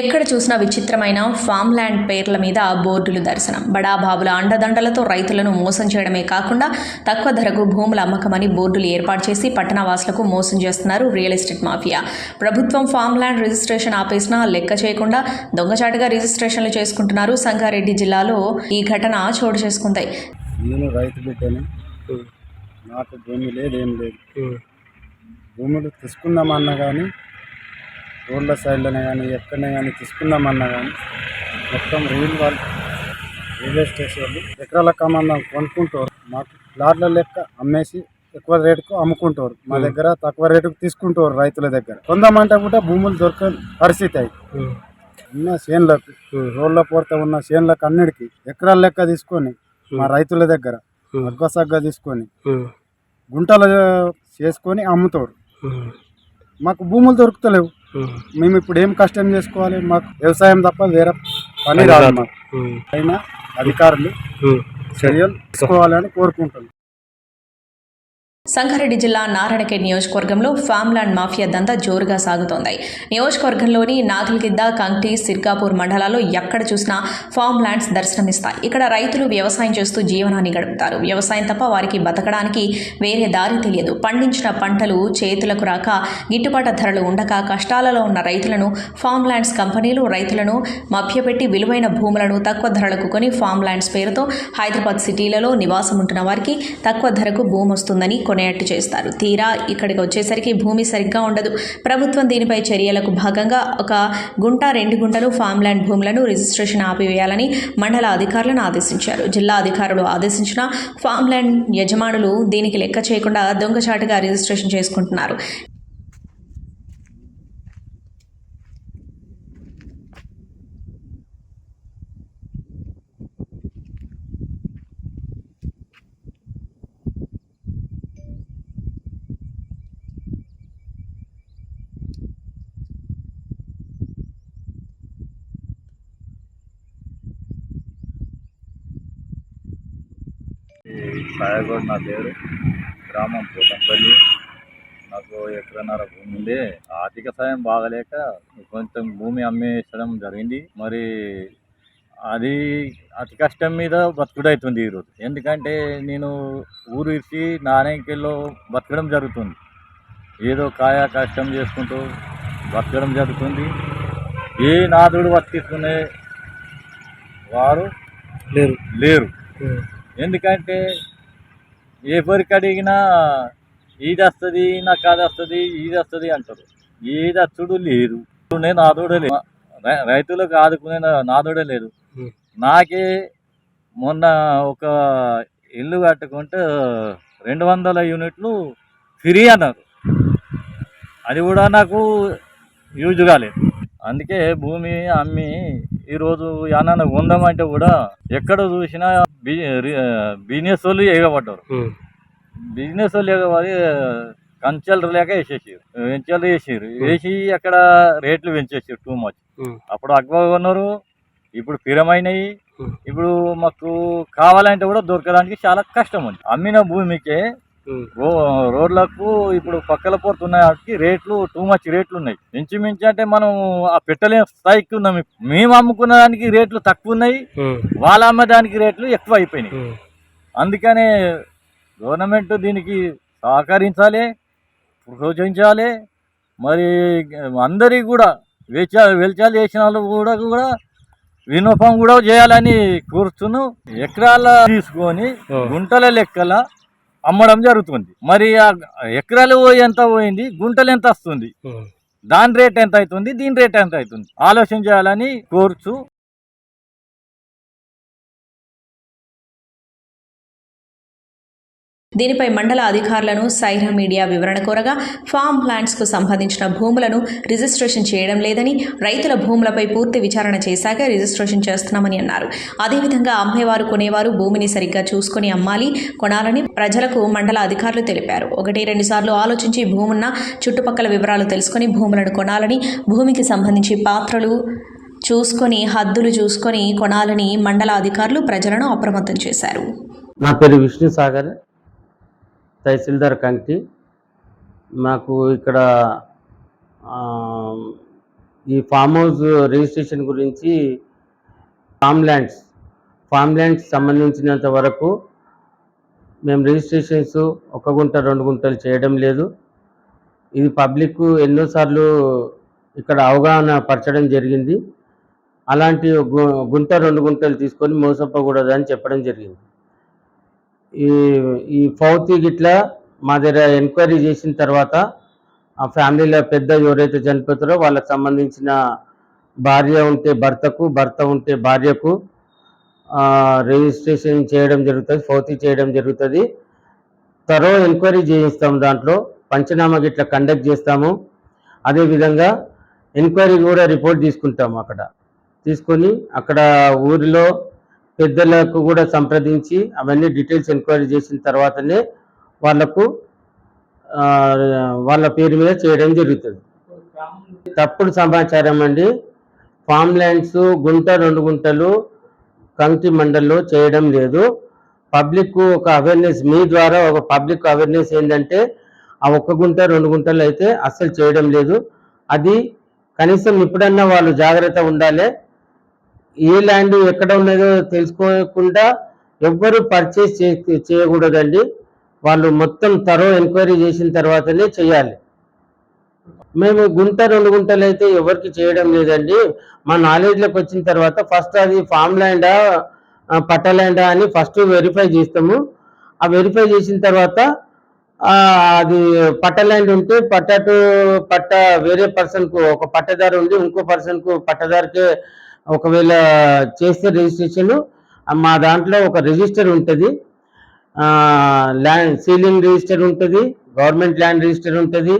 ఎక్కడ చూసినా విచిత్రమైన ఫామ్ ల్యాండ్ పేర్ల మీద బోర్డులు దర్శనం. బడాబాబుల అండదండలతో రైతులను మోసం చేయడమే కాకుండా తక్కువ ధరకు భూముల అమ్మకమని బోర్డులు ఏర్పాటు చేసి పట్టణవాసులకు మోసం చేస్తున్నారు రియల్ ఎస్టేట్ మాఫియా. ప్రభుత్వం ఫామ్ ల్యాండ్ రిజిస్ట్రేషన్ ఆపేసినా లెక్క చేయకుండా దొంగచాటుగా రిజిస్ట్రేషన్లు చేసుకుంటున్నారు సంగారెడ్డి జిల్లాలో. ఈ ఘటన చోటు చేసుకుంది. నేను రైతు బిడ్డని నాకు భూమి లేదు ఏం లేదు. భూములు తీసుకుందామన్నా కానీ రోడ్ల సైడ్లోనే కానీ ఎక్కడనే కానీ తీసుకుందామన్నా కానీ మొత్తం రియల్ వాళ్ళు రైల్వే స్టేషన్లు ఎకరాల కమాండం కొనుక్కుంటారు. మాకు ప్లాట్ల లెక్క అమ్మేసి ఎక్కువ రేటుకు అమ్ముకుంటారు. మా దగ్గర తక్కువ రేటుకు తీసుకుంటారు రైతుల దగ్గర. కొందామంటే కూడా భూములు దొరకని పరిస్థితి అయి. ఉన్న చేన్లకు రోడ్ల పూర్త ఉన్న చేన్లకు అన్నిటికీ ఎకరాల లెక్క తీసుకొని మా రైతుల దగ్గర అగ్గసగ్గా తీసుకొని గుంటలు చేసుకొని అమ్ముతారు. మాకు భూములు దొరుకుతలేవు. మేము ఇప్పుడు ఏం కష్టం చేసుకోవాలి? మాకు వ్యవసాయం తప్ప వేరే పని రాదు మాకు. అయినా అధికారులు చర్యలు తీసుకోవాలని కోరుకుంటున్నాం. సంగారెడ్డి జిల్లా నారాయణఖేడ్ నియోజకవర్గంలో ఫామ్ ల్యాండ్ మాఫియా దంతా జోరుగా సాగుతోంది. నియోజకవర్గంలోని నాగల్గిద్ద కంక్టి సిర్గాపూర్ మండలాల్లో ఎక్కడ చూసినా ఫామ్ ల్యాండ్స్ దర్శనమిస్తాయి. ఇక్కడ రైతులు వ్యవసాయం చేస్తూ జీవనాన్ని గడుపుతారు. వ్యవసాయం తప్ప వారికి బతకడానికి వేరే దారి తెలియదు. పండించిన పంటలు చేతులకు రాక గిట్టుబాటు ధరలు ఉండక కష్టాలలో ఉన్న రైతులను ఫామ్ ల్యాండ్స్ కంపెనీలు రైతులను మభ్యపెట్టి విలువైన భూములను తక్కువ ధరలకు కొని ఫామ్ ల్యాండ్స్ పేరుతో హైదరాబాద్ సిటీలలో నివాసం ఉంటున్న వారికి తక్కువ ధరకు భూమి వస్తుందని కొనేట్టు చేస్తారు. తీరా ఇక్కడికి వచ్చేసరికి భూమి సరిగ్గా ఉండదు. ప్రభుత్వం దీనిపై చర్యలకు భాగంగా ఒక గుంట రెండు గుంటలు ఫామ్ ల్యాండ్ భూములను రిజిస్ట్రేషన్ ఆపివేయాలని మండల అధికారులను ఆదేశించారు. జిల్లా అధికారులు ఆదేశించిన ఫామ్ ల్యాండ్ యజమానులు దీనికి లెక్క చేయకుండా దొంగచాటుగా రిజిస్ట్రేషన్ చేసుకుంటున్నారు. సాయగోడ్ నా పేరు. గ్రామం పోతంపల్లి. నాకు ఎకరన్నర భూమి ఉంది. ఆర్థిక సాయం బాగలేక కొంచెం భూమి అమ్మేసడం జరిగింది. మరి అది అతి కష్టం మీద బతుకుడవుతుంది ఈరోజు. ఎందుకంటే నేను ఊరు ఇచ్చి నారాయణకెళ్ళలో బతకడం జరుగుతుంది. ఏదో కాయా కష్టం చేసుకుంటూ బతకడం జరుగుతుంది. ఏ నాదుడు బతికిస్తునే వారు లేరు. లేరు. ఎందుకంటే ఏ పరికి అడిగినా ఇది వస్తుంది నాకు అది వస్తుంది ఇది వస్తుంది అంటారు. ఏది వచ్చుడు లేదు నేను నాదోడే లేదు రైతులకు ఆదుకునే నా- నాదోడే లేదు. నాకే మొన్న ఒక ఇల్లు కట్టుకుంటే రెండు వందల యూనిట్లు ఫ్రీ అన్నారు. అది కూడా నాకు యూజ్ కాలేదు. అందుకే భూమి అమ్మి ఈరోజు ఏమన్నా ఉందామంటే కూడా ఎక్కడ చూసినా బిజినెస్ వాళ్ళు ఎగబడ్డారు. బిజినెస్ వాళ్ళు ఎగబడి కంచెలు లేక వేసేసారు. వెంచలు వేసారు వేసి అక్కడ రేట్లు పెంచేసారు టూ మచ్. అప్పుడు అక్బా ఉన్నారు. ఇప్పుడు స్థిరమైనవి ఇప్పుడు మాకు కావాలంటే కూడా దొరకడానికి చాలా కష్టం ఉంది. అమ్మిన భూమికే రో రోడ్లకు ఇప్పుడు పక్కల పోతున్నాయి వాటికి రేట్లు టూ మచ్ రేట్లు ఉన్నాయి. ఇంచుమించు అంటే మనం ఆ పెట్టలేని స్థాయికి ఉన్నాం. మేము అమ్ముకున్న దానికి రేట్లు తక్కువ ఉన్నాయి. వాళ్ళు అమ్మడానికి రేట్లు ఎక్కువ అయిపోయినాయి. అందుకనే గవర్నమెంట్ దీనికి సహకరించాలి ప్రోత్సహించాలి. మరి అందరికి కూడా వెచ్చ వెల్చాలు చేసిన వాళ్ళు కూడా కూడా వినోపం కూడా చేయాలని కోరుతున్నాం ఎకరాల తీసుకొని గుంటల లెక్కల అమ్మడం జరుగుతుంది. మరి ఆ ఎకరాలు ఎంత పోయింది? గుంటలు ఎంత వస్తుంది? దాని రేట్ ఎంత అవుతుంది? దీని రేట్ ఎంత అవుతుంది? ఆలోచన చేయాలని కోరుచు దీనిపై మండల అధికారులను సైరా మీడియా వివరణ కోరగా ఫామ్ ప్లాంట్స్కు సంబంధించిన భూములను రిజిస్ట్రేషన్ చేయడం లేదని రైతుల భూములపై పూర్తి విచారణ చేశాక రిజిస్ట్రేషన్ చేస్తున్నామని అన్నారు. అదేవిధంగా అమ్మేవారు కొనేవారు భూమిని సరిగ్గా చూసుకొని అమ్మాలి కొనాలని ప్రజలకు మండల అధికారులు తెలిపారు. ఒకటి రెండు సార్లు ఆలోచించి భూమున్న చుట్టుపక్కల వివరాలు తెలుసుకొని భూములను కొనాలని భూమికి సంబంధించి పాత్రలు చూసుకొని హద్దులు చూసుకొని కొనాలని మండల అధికారులు ప్రజలను అప్రమత్తం చేశారు. నా పేరు విష్ణు సాగర్ తహసీల్దార్ కంకి మాకు ఇక్కడ ఈ ఫామ్ హౌస్ రిజిస్ట్రేషన్ గురించి ఫామ్ ల్యాండ్స్ ఫామ్ ల్యాండ్స్ సంబంధించినంత వరకు మేము రిజిస్ట్రేషన్స్ ఒక గుంట రెండు గుంటలు చేయడం లేదు. ఇది పబ్లిక్ ఎన్నోసార్లు ఇక్కడ అవగాహన పరచడం జరిగింది. అలాంటి గు- గుంట రెండు గుంటలు తీసుకొని మోసపోకూడదని చెప్పడం జరిగింది. ఈ ఈ ఫౌతి గిట్లా మా దగ్గర ఎంక్వైరీ చేసిన తర్వాత ఆ ఫ్యామిలీలో పెద్ద ఎవరైతే చనిపోతారో వాళ్ళకి సంబంధించిన భార్య ఉంటే భర్తకు భర్త ఉంటే భార్యకు రిజిస్ట్రేషన్ చేయడం జరుగుతుంది ఫౌతి చేయడం జరుగుతుంది. తరో ఎంక్వైరీ చేయిస్తాం దాంట్లో పంచనామా గిట్లా కండక్ట్ చేస్తాము. అదేవిధంగా ఎంక్వైరీ కూడా రిపోర్ట్ తీసుకుంటాము అక్కడ. తీసుకొని అక్కడ ఊరిలో పెద్దలకు కూడా సంప్రదించి అవన్నీ డీటెయిల్స్ ఎంక్వైరీ చేసిన తర్వాతనే వాళ్ళకు వాళ్ళ పేరు మీద చేయడం జరుగుతుంది. తప్పుడు సమాచారం అండి. ఫామ్ ల్యాండ్స్ గుంట రెండు గుంటలు కంకి మండల్లో చేయడం లేదు. పబ్లిక్ ఒక అవేర్నెస్ మీ ద్వారా ఒక పబ్లిక్ అవేర్నెస్ ఏంటంటే ఆ ఒక్క గుంట రెండు గుంటలు అయితే అస్సలు చేయడం లేదు. అది కనీసం ఇప్పుడన్నా వాళ్ళు జాగ్రత్త ఉండాలి. ఏ ల్యాండ్ ఎక్కడ ఉన్నదో తెలుసుకోకుండా ఎవ్వరు పర్చేస్ చేయకూడదండి. వాళ్ళు మొత్తం తరో ఎంక్వైరీ చేసిన తర్వాతనే చేయాలి. మేము గుంట రెండు గుంటలు అయితే ఎవరికి చేయడం లేదండి. మా నాలెడ్జ్లోకి వచ్చిన తర్వాత ఫస్ట్ అది ఫామ్ ల్యాండా పట్ట ల్యాండా అని ఫస్ట్ వెరిఫై చేస్తాము. ఆ వెరిఫై చేసిన తర్వాత అది పట్ట ల్యాండ్ ఉంటే పట్ట టు పట్ట వేరే పర్సన్కు ఒక పట్టదారు ఉండి ఇంకో పర్సన్కు పట్టదారికే ఒకవేళ చేస్తే రిజిస్ట్రేషన్ మా దాంట్లో ఒక రిజిస్టర్ ఉంటుంది. ల్యాండ్ సీలింగ్ రిజిస్టర్ ఉంటుంది గవర్నమెంట్ ల్యాండ్ రిజిస్టర్ ఉంటుంది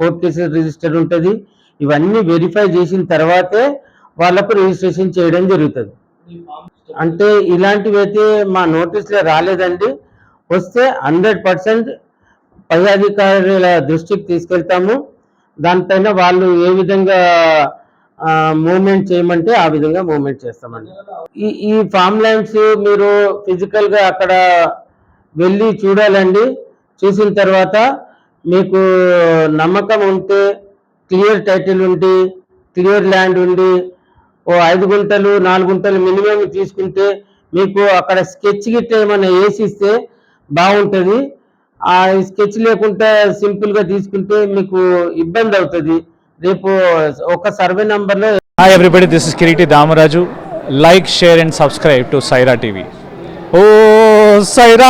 కోర్ట్ కేసెస్ రిజిస్టర్ ఉంటుంది. ఇవన్నీ వెరిఫై చేసిన తర్వాతే వాళ్ళకు రిజిస్ట్రేషన్ చేయడం జరుగుతుంది. అంటే ఇలాంటివి అయితే మా నోటీస్లో రాలేదండి. వస్తే హండ్రెడ్ పర్సెంట్ పై అధికారుల దృష్టికి తీసుకెళ్తాము. దానిపైన వాళ్ళు ఏ విధంగా మూమెంట్ చేయమంటే ఆ విధంగా మూమెంట్ చేస్తామండి. ఈ ఈ ఫామ్ ల్యాండ్స్ మీరు ఫిజికల్గా అక్కడ వెళ్ళి చూడాలండి. చూసిన తర్వాత మీకు నమ్మకం ఉంటే క్లియర్ టైటిల్ ఉండి క్లియర్ ల్యాండ్ ఉండి ఓ ఐదు గుంటలు నాలుగు గుంటలు మినిమం తీసుకుంటే మీకు అక్కడ స్కెచ్ గిట్ట ఏమైనా వేసిస్తే బాగుంటుంది. ఆ స్కెచ్ లేకుండా సింపుల్గా తీసుకుంటే మీకు ఇబ్బంది అవుతుంది. రేపు ఒక సర్వే నంబర్లో hi everybody this is Kireeti Damaraju like share and subscribe to Saira TV oh Sye Raa